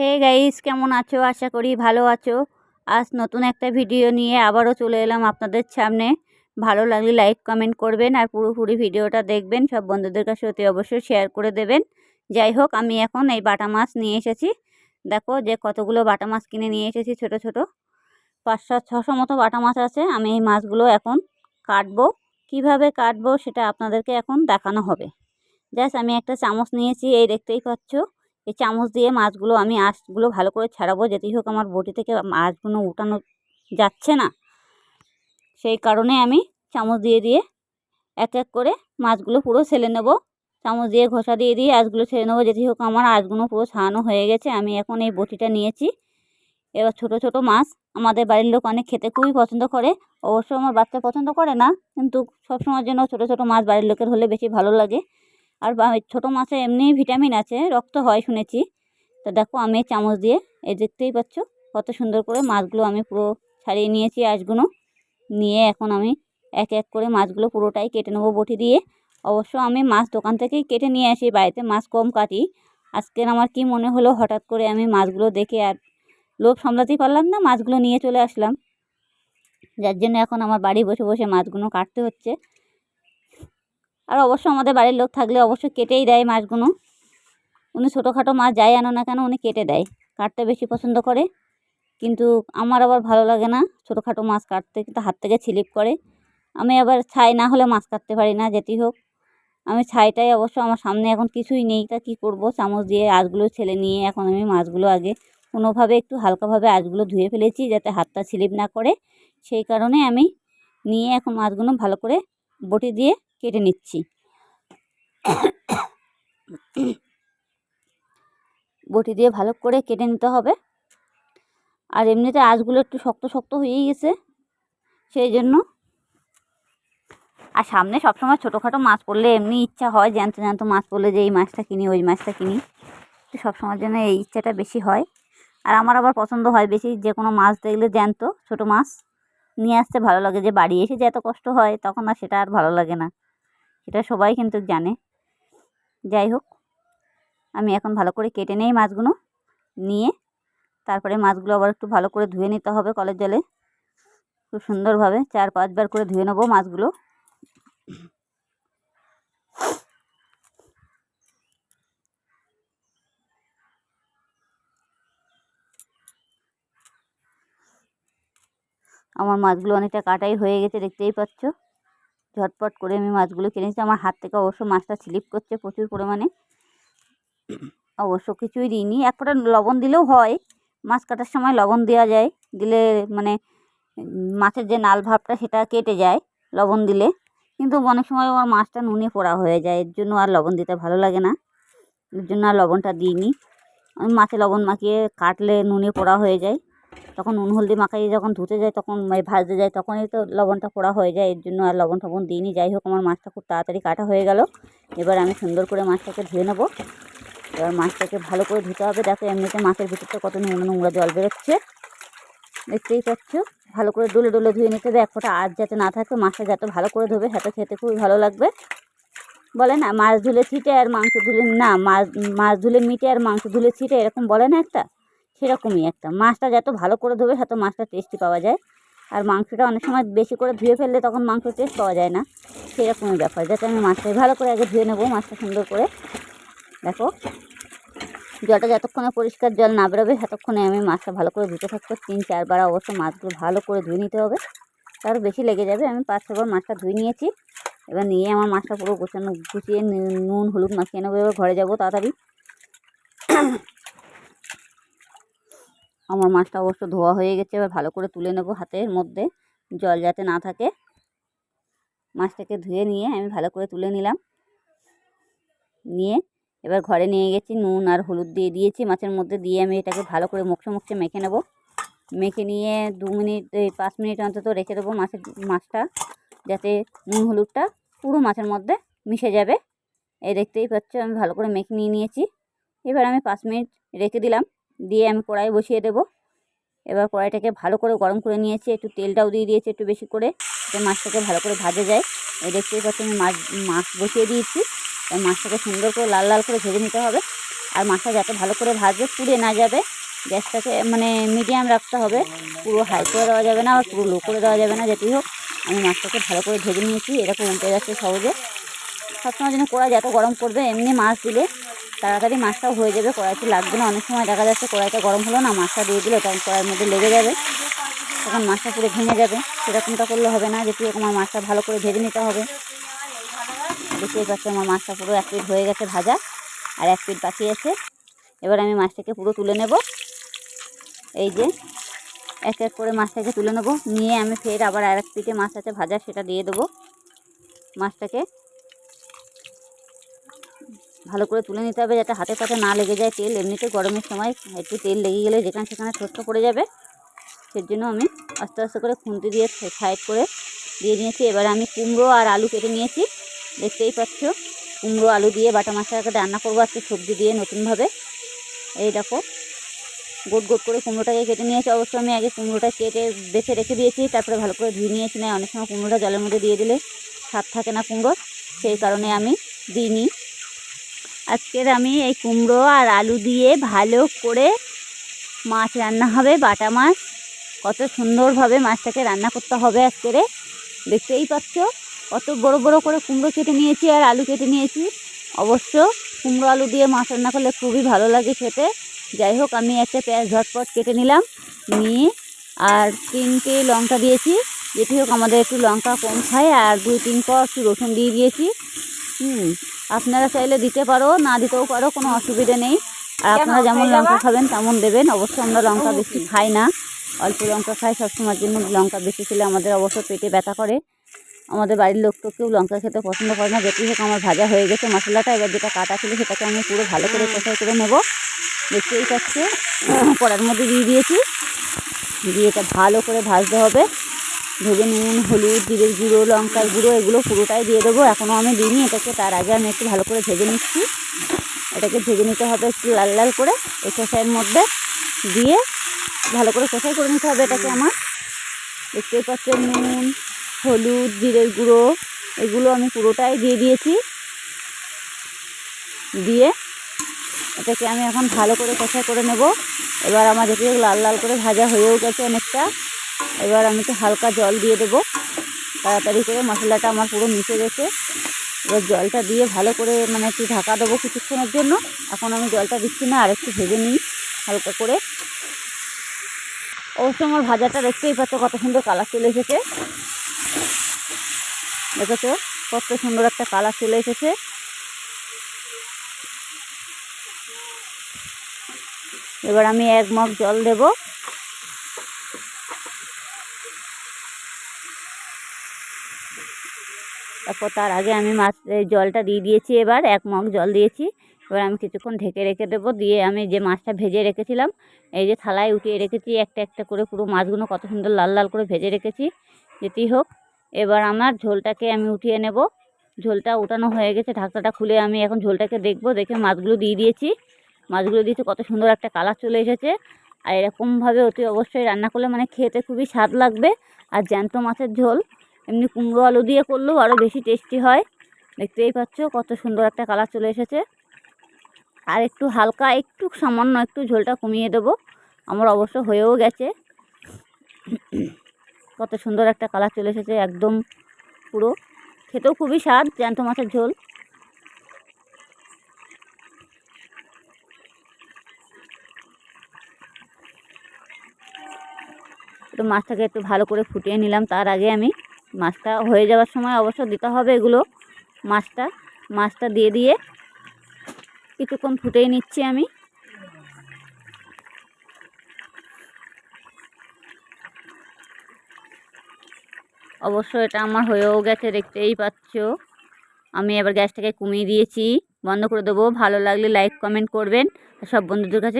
Hey guys কেমন আছো? আশা করি ভালো আছো। আজ নতুন একটা ভিডিও নিয়ে আবারও চলে এলাম আপনাদের সামনে। ভালো লাগলে লাইক কমেন্ট করবেন আর পুরোপুরি ভিডিওটা দেখবেন। সব বন্ধুদের কাছে অতি অবশ্যই শেয়ার করে দেবেন। যাই হোক, আমি এখন এই বাটা মাছ নিয়ে এসেছি। দেখো যে কতগুলো বাটা মাছ কিনে নিয়ে এসেছি ছোট ছোট। পাঁচ সাত ছশো মতো বাটা মাছ আছে। আমি এই মাছগুলো এখন কাটবো। কীভাবে কাটবো সেটা আপনাদেরকে এখন দেখানো হবে। জাস্ট আমি একটা চামচ নিয়েছি, এই দেখতেই পাচ্ছ। এই চামচ দিয়ে মাছগুলো আমি আঁশগুলো ভালো করে ছাড়াবো, যেতেই হোক আমার বটি থেকে মাছগুলো উঠানো যাচ্ছে না। সেই কারণে আমি চামচ দিয়ে দিয়ে এক এক করে মাছগুলো পুরো ছেলে নেব। চামচ দিয়ে ঘষা দিয়ে দিয়ে আঁশগুলো ছেড়ে নেব, যেতেই হোক আমার আঁশগুলো পুরো ছাড়ানো হয়ে গেছে। আমি এখন এই বটিটা নিয়েছি। এবার ছোট ছোট মাছ আমাদের বাড়ির লোক অনেক খেতে খুবই পছন্দ করে। অবশ্য আমার বাচ্চা পছন্দ করে না, কিন্তু সবসময়ের জন্য ছোট ছোট মাছ বাড়ির লোকের হলে বেশি ভালো লাগে। আর ছোটো মাছে এমনি ভিটামিন আছে, রক্ত হয় শুনেছি। তো দেখো আমি চামচ দিয়ে, এই দেখতেই পাচ্ছ কত সুন্দর করে মাছগুলো আমি পুরো ছাড়িয়ে নিয়েছি আঁশগুলো নিয়ে এখন আমি এক এক করে মাছগুলো পুরোটাই কেটে নেব বটি দিয়ে। অবশ্য আমি মাছ দোকান থেকেই কেটে নিয়ে আসি, বাড়িতে মাছ কম কাটি। আজকের আমার কি মনে হলো হঠাৎ করে আমি মাছগুলো দেখে আর লোভ সামলাতেই পারলাম না, মাছগুলো নিয়ে চলে আসলাম। যার জন্য এখন আমার বাড়ি বসে বসে মাছগুলো কাটতে হচ্ছে। আর অবশ্য আমাদের বাড়ির লোক থাকলে অবশ্যই কেটেই দেয় মাছগুলো। উনি ছোটোখাটো মাছ যাই আনো না কেন উনি কেটে দেয়। কাটতে বেশি পছন্দ করে। কিন্তু আমার আবার ভালো লাগে না ছোটোখাটো মাছ কাটতে, কিন্তু হাত থেকে ছিলিপ করে। আমি আবার ছাই না হলে মাছ কাটতে পারি না যেতেই হোক। আমি ছাইটাই অবশ্য আমার সামনে এখন কিছুই নেই, তা কী করব? চামচ দিয়ে আঁশগুলো ছেলে নিয়ে এখন আমি মাছগুলো আগে কোনোভাবে একটু হালকাভাবে আঁশগুলো ধুয়ে ফেলেছি যাতে হাতটা স্লিপ না করে। সেই কারণে আমি নিয়ে এখন মাছগুলো ভালো করে বটি দিয়ে কেটে নিচ্ছি। বটি দিয়ে ভালো করে কেটে নিতে হবে। আর এমনিতে আঁশগুলো একটু শক্ত শক্ত হয়েই গেছে, সেই জন্য। আর সামনে সবসময় ছোটোখাটো মাছ পড়লে এমনি ইচ্ছা হয়, জ্যান্ত জ্যান্ত মাছ পড়লে যে এই মাছটা কিনি, ওই মাছটা কিনি। তো সবসময়ের জন্য এই ইচ্ছাটা বেশি হয়। আর আমার আবার পছন্দ হয় বেশি যে কোনো মাছ দেখলে জ্যান্ত, ছোটো মাছ। নিয়ে আসতে ভালো লাগে যে বাড়ি এসে যে এত কষ্ট হয়, তখন আর সেটা আর ভালো লাগে না। সেটা সবাই কিন্তু জানে। যাই হোক, আমি এখন ভালো করে কেটে নেই মাছগুলো, নিয়ে তারপরে মাছগুলো আবার একটু ভালো করে ধুয়ে নিতে হবে কলের জলে। খুব সুন্দরভাবে চার পাঁচবার করে ধুয়ে নেব মাছগুলো। আমার মাছগুলো অনেকটা কাটাই হয়ে গেছে, দেখতেই পাচ্ছ। ঝটপট করে আমি মাছগুলো কিনেছি। আমার হাত থেকে অবশ্য মাছটা স্লিপ করছে প্রচুর পরিমাণে। অবশ্য কিছুই দিইনি। এক ফোঁটা লবণ দিলেও হয়। মাছ কাটার সময় লবণ দেওয়া যায়। দিলে মানে মাছের যে নাল ভাবটা সেটা কেটে যায় লবণ দিলে। কিন্তু অনেক সময় আমার মাছটা নুনে পোড়া হয়ে যায়। এর জন্য আর লবণ দিতে ভালো লাগে না। এর জন্য আর লবণটা দিইনি। আমি মাছে লবণ মাখিয়ে কাটলে নুনে পোড়া হয়ে যায়। তখন নুন হলদি মাখাই যখন ধুতে যায় তখন ভাজতে যায় তখনই তো লবণটা পোড়া হয়ে যায়। এর জন্য আর লবণ টবণ দিইনি। যাই হোক, আমার মাছটা খুব তাড়াতাড়ি কাটা হয়ে গেল। এবার আমি সুন্দর করে মাছটাকে ধুয়ে নেব। এবার মাছটাকে ভালো করে ধুতে হবে। দেখো, এমনিতে মাছের ভিতরটা কত নোংরা নোংরা জল বেরোচ্ছে। দেখতেই পাচ্ছ? ভালো করে ডলে ডলে ধুয়ে নিতে হবে। এক ফোঁটা আজ যাতে না থাকে, মাছটা যাতে ভালো করে ধোবে। সেটা খেতে খুবই ভালো লাগবে। বলে না, মাছ ধুলে ছিটে আর মাংস ধুলে না, মাছ মাছ ধুলে মিটে আর মাংস ধুলে ছিটে, এরকম বলে না একটা? সেরকমই একটা। মাছটা যত ভালো করে ধোবে, তত মাছটা টেস্টি পাওয়া যায়। আর মাংসটা অনেক সময় বেশি করে ধুয়ে ফেললে তখন মাংস টেস্ট পাওয়া যায় না। সেরকমই ব্যাপার। যাতে আমি মাছটা ভালো করে আগে ধুয়ে নেব, মাছটা সুন্দর করে। দেখো, জলটা যতক্ষণে পরিষ্কার জল না বেরোবে, ততক্ষণে আমি মাছটা ভালো করে ধুতে থাকব। তিন চারবার অবশ্য মাছগুলো ভালো করে ধুয়ে নিতে হবে। তার বেশি লেগে যাবে। আমি পাঁচ, ছবার মাছটা ধুয়ে নিয়েছি। এবার নিয়ে আমার মাছটা পুরো গোছানো, গুছিয়ে নুন, হলুদ মাখিয়ে নেব। এবার ঘরে যাব তাড়াতাড়ি। আমার মাছটা অবশ্য ধোয়া হয়ে গেছে, এবার ভালো করে তুলে নেব হাতের মধ্যে, জল যাতে না থাকে। মাছটাকে ধুয়ে নিয়ে আমি ভালো করে তুলে নিলাম। নিয়ে এবার ঘরে নিয়ে গেছি নুন আর হলুদ দিয়ে দিয়েছি, মাছের মধ্যে দিয়ে আমি এটাকে ভালো করে মুখে মুখে মেখে নেব। মেখে নিয়ে দু মিনিট, এই পাঁচ মিনিট অন্তত রেখে দেবো মাছের মাছটা, যাতে নুন হলুদটা পুরো মাছের মধ্যে মিশে যাবে। এই দেখতেই পাচ্ছ, আমি ভালো করে মেখে নিয়ে নিয়েছি। এবার আমি পাঁচ মিনিট রেখে দিলাম। দিয়ে আমি কড়াই বসিয়ে দেব। এবার কড়াইটাকে ভালো করে গরম করে নিয়েছি। একটু তেলটাও দিয়ে দিয়েছি একটু বেশি করে মাছটাকে ভালো করে ভাজে যায়। এই দেখতেই পাচ্ছি আমি মাছ মাছ বসিয়ে দিয়েছি। এবার মাছটাকে সুন্দর করে লাল লাল করে ভেজে নিতে হবে। আর মাছটা যাতে ভালো করে ভাজবে, পুড়ে না যাবে। গ্যাসটাকে মানে মিডিয়াম রাখতে হবে। পুরো হাই করে দেওয়া যাবে না আর পুরো লো করে দেওয়া যাবে না, যেতেই হোক। আমি মাছটাকে ভালো করে ভেজে নিয়েছি। এরকম উল্টে যাচ্ছে সহজে। সবসময় যেন কড়াই যত গরম করবে এমনি মাছ দিলে তাড়াতাড়ি মাছটাও হয়ে যাবে, কড়াইতে লাগবে না। অনেক সময় দেখা যাচ্ছে কড়াইটা গরম হলো না, মাছটা দিয়ে দিলে তখন কড়াইয়ের মধ্যে লেগে যাবে। তখন মাছটা পুরো ভেঙে যাবে। সেরকমটা করলে হবে না যেটি আমার মাছটা ভালো করে ভেজে নিতে হবে। দেখতেই পাচ্ছি আমার মাছটা পুরো এক পিট হয়ে গেছে ভাজা, আর এক পিট বাকি আছে। এবার আমি মাছটাকে পুরো তুলে নেব। এই যে, এক এক করে মাছটাকে তুলে নেব। নিয়ে আমি ফের আবার আর এক পিঠে মাছ আছে ভাজা, সেটা দিয়ে দেবো মাছটাকে। ভালো করে তুলে নিতে হবে যাতে হাতে পাতে না লেগে যায় তেল। এমনিতে গরমের সময় একটু তেল লেগে গেলে যেখানে সেখানে ছোট্ট পড়ে যাবে। সেই জন্য আমি আস্তে আস্তে করে খুন্তি দিয়ে সাইড করে দিয়ে নিয়েছি। এবার আমি কুমড়ো আর আলু কেটে নিয়েছি। দেখতেই পাচ্ছ, কুমড়ো, আলু দিয়ে বাটা মাছটাকে রান্না করব আজকে সবজি দিয়ে নতুনভাবে। এই দেখো, গোট গোট করে কুমড়োটাকে কেটে নিয়েছি। অবশ্য আমি আগে কুমড়োটা কেটে বেছে রেখে দিয়েছি, তারপরে ভালো করে ধুয়ে নিয়েছি। না, অনেক সময় কুমড়োটা জলের মধ্যে দিয়ে দিলে স্বাদ থাকে না কুমড়োর। সেই কারণে আমি দিইনি। আজকের আমি এই কুমড়ো আর আলু দিয়ে ভালো করে মাছ রান্না হবে, বাটা মাছ। কত সুন্দরভাবে মাছটাকে রান্না করতে হবে আজকের দেখতেই পাচ্ছ, কত বড় বড় করে কুমড়ো কেটে নিয়েছি আর আলু কেটে নিয়েছি। অবশ্য কুমড়ো আলু দিয়ে মাছ রান্না করলে খুবই ভালো লাগে খেতে। যাই হোক, আমি একটা পেঁয়াজ ঝটপট কেটে নিলাম, নিয়ে আর তিনটে লঙ্কা দিয়েছি। যেটি হোক, আমাদের একটু লঙ্কা কম খায়, আর দুই তিন ক একটু রসুন দিয়ে দিয়েছি। হুম আপনারা চাইলে দিতে পারো না দিতেও পারো কোনো অসুবিধা নেই। আর আপনারা যেমন লঙ্কা খাবেন তেমন দেবেন। অবশ্য আমরা লঙ্কা বেশি খাই না। অল্প লঙ্কা খাই সবসময়ের জন্য লঙ্কা বেশি খেলে আমাদের অবশ্য পেটে ব্যথা করে। আমাদের বাড়ির লোক তো কেউ লঙ্কা খেতে পছন্দ করে না। যেটি হোক আমার ভাজা হয়ে গেছে মশলাটা এবার যেটা কাটা ছিল সেটাকে আমি পুরো ভালো করে কষাই করে নেব। দেখতেই পাচ্ছে কড়ার মধ্যে দিয়ে দিয়েছি। দিয়ে এটা ভালো করে ভাজতে হবে। ভেজে নুন, হলুদ, জিরের গুঁড়ো, লঙ্কার গুঁড়ো, এগুলো পুরোটাই দিয়ে দেবো। এখনও আমি দিইনি, এটাকে তার আগে আমি একটু ভালো করে ভেজে নিচ্ছি। এটাকে ভেজে নিতে হবে একটু লাল লাল করে, এই কষাইয়ের মধ্যে দিয়ে ভালো করে কষাই করে নিতে হবে এটাকে আমার। দেখতেই পাচ্ছেন, নুন, হলুদ, জিরের গুঁড়ো, এগুলো আমি পুরোটাই দিয়ে দিয়েছি। দিয়ে এটাকে আমি এখন ভালো করে কষা করে নেব। এবার আমার যেটি লাল লাল করে ভাজা হয়েও গেছে অনেকটা। এবার আমি তো হালকা জল দিয়ে দেবো। তাড়াতাড়ি করে মশলাটা আমার পুরো মিশে গেছে। এবার জলটা দিয়ে ভালো করে মানে একটু ঢাকা দেবো কিছুক্ষণের জন্য। এখন আমি জলটা দিচ্ছি না, আর একটু ভেজে নিই হালকা করে। অবশ্য আমার ভাজাটা দেখতেই পাচ্ছ কত সুন্দর কালার চলে এসেছে। দেখেছ? কত সুন্দর একটা কালার চলে এসেছে। এবার আমি এক মগ জল দেব। তারপর তার আগে আমি মাছ জলটা দিয়ে দিয়েছি এবার, এক মগ জল দিয়েছি। এবার আমি কিছুক্ষণ ঢেকে রেখে দেবো, দিয়ে আমি যে মাছটা ভেজে রেখেছিলাম, এই যে থালায় উঠিয়ে রেখেছি, একটা একটা করে পুরো মাছগুলো কত সুন্দর লাল লাল করে ভেজে রেখেছি যেটি হোক। এবার আমার ঝোলটাকে আমি উঠিয়ে নেব। ঝোলটা উঠানো হয়ে গেছে, ঢাকনাটা খুলে আমি এখন ঝোলটাকে দেখব, দেখে মাছগুলো দিয়ে দিয়েছি। মাছগুলো দিয়েছি, কত সুন্দর একটা কালার চলে এসেছে। আর এরকমভাবে অতি অবশ্যই রান্না করলে মানে খেতে খুবই স্বাদ লাগবে। আর জ্যান্ত মাছের ঝোল এমনি কুমড়ো আলু দিয়ে করলেও আরও বেশি টেস্টি হয়। দেখতেই পাচ্ছ, কত সুন্দর একটা কালার চলে এসেছে। আর একটু হালকা, একটু সামান্য একটু ঝোলটা কমিয়ে দেবো। আমার অবশ্য হয়েও গেছে। কত সুন্দর একটা কালার চলে এসেছে একদম পুরো। খেতেও খুবই স্বাদ জ্যান্ত মাছের ঝোল। মাছটাকে একটু ভালো করে ফুটিয়ে নিলাম, তার আগে আমি মাছটা হয়ে যাওয়ার সময় অবশ্য দিতে হবে এগুলো মাছটা। মাছটা দিয়ে দিয়ে কিছুক্ষণ ফুটিয়ে নিচ্ছি আমি। অবশ্য এটা আমার হয়েও গেছে, দেখতেই পাচ্ছ। আমি এবার গ্যাসটাকে কমিয়ে দিয়েছি, বন্ধ করে দেবো। ভালো লাগলে লাইক কমেন্ট করবেন। সব বন্ধুদের কাছে